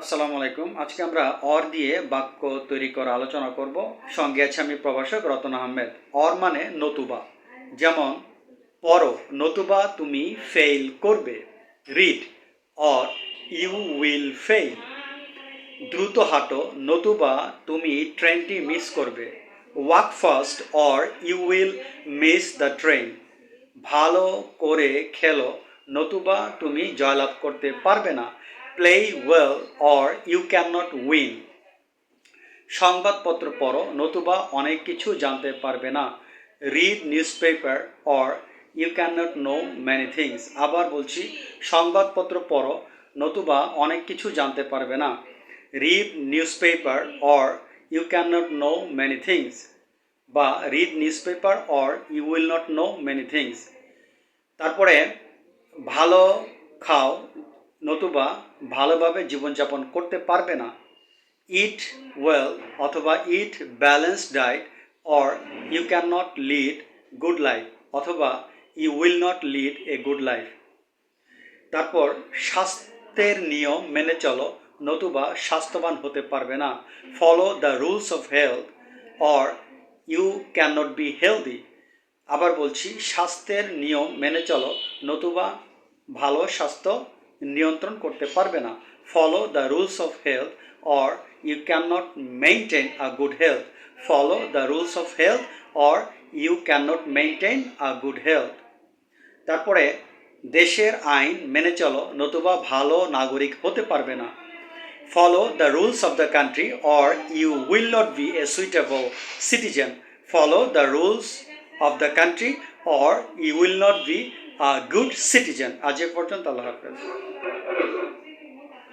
আসসালামু আলাইকুম। আজকে আমরা অর দিয়ে বাক্য তৈরি করা আলোচনা করব। সঙ্গে আছে আমি প্রভাষক রতন আহমেদ। অর মানে নতুবা। যেমন, পড়ো, নতুবা তুমি ফেল করবে। Read or you will fail দ্রুত হাঁটো, নতুবা তুমি ট্রেনটি মিস করবে। Walk fast or you will miss the train ভালো করে খেলো, নতুবা তুমি জয়লাভ করতে পারবে না। Play well or you can not win সংবাদপত্র পড়ো, নতুবা অনেক কিছু জানতে পারবে না। Read newspaper or you can not know many things আবার বলছি, সংবাদপত্র পড়ো, নতুবা অনেক কিছু জানতে পারবে না। Read newspaper or you can not know many things বা read newspaper or you will not know many things তারপরে, ভালো খাও নতুবা ভালোভাবে জীবনযাপন করতে পারবে না। ইট ওয়েল অথবা eat balance diet or you can not lead good life অথবা you will not lead a good life তারপর স্বাস্থ্যের নিয়ম মেনে চলো, নতুবা স্বাস্থ্যবান হতে পারবে না। Follow the rules of health or you can not be healthy আবার বলছি, স্বাস্থ্যের নিয়ম মেনে চলো, নতুবা ভালো স্বাস্থ্য নিয়ন্ত্রণ করতে পারবে না। Follow the rules of health or you can not maintain a good health follow the rules of health or you can not maintain a good health তারপরে, দেশের আইন মেনে চলো, নতুবা ভালো নাগরিক হতে পারবে না। Follow the rules of the country or you will not be a suitable citizen follow the rules of the country or you will not be good citizen আজ এ পর্যন্ত আল্লাহ হাফেজ।